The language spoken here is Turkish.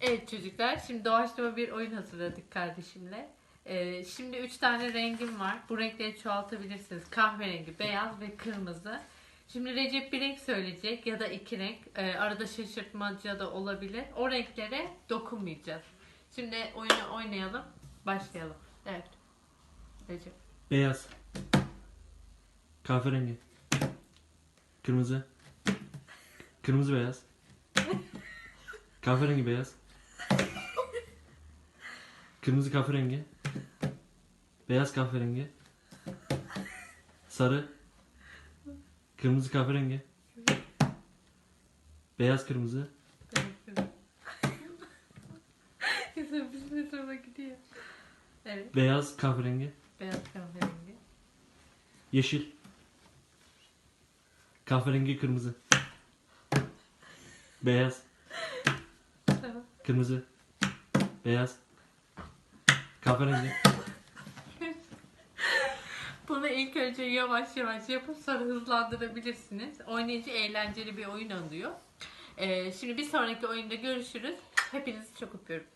Evet çocuklar, şimdi doğaçlama bir oyun hazırladık kardeşimle. Ee, şimdi üç tane rengim var. Bu renkleri çoğaltabilirsiniz. Kahverengi, beyaz ve kırmızı. Şimdi Recep bir renk söyleyecek ya da iki renk. Ee, arada şaşırtmaca da olabilir. O renklere dokunmayacağız. Şimdi oyunu oynayalım. Başlayalım. Evet. Recep. Beyaz. Kahverengi. Kırmızı. Kırmızı beyaz. Kahverengi beyaz. Kırmızı kahverengi. Beyaz kahverengi. Sarı. Kırmızı kahverengi. Beyaz kırmızı. Güzel bir süre sonra gidiyor. Evet. Beyaz kahverengi. Beyaz kahverengi. Yeşil. Kahverengi kırmızı. Beyaz. Kırmızı. Beyaz. Kahverengi. Bunu ilk önce yavaş yavaş yapıp sonra hızlandırabilirsiniz. Oynayınca eğlenceli bir oyun oluyor. Ee, şimdi bir sonraki oyunda görüşürüz. Hepinizi çok öpüyorum.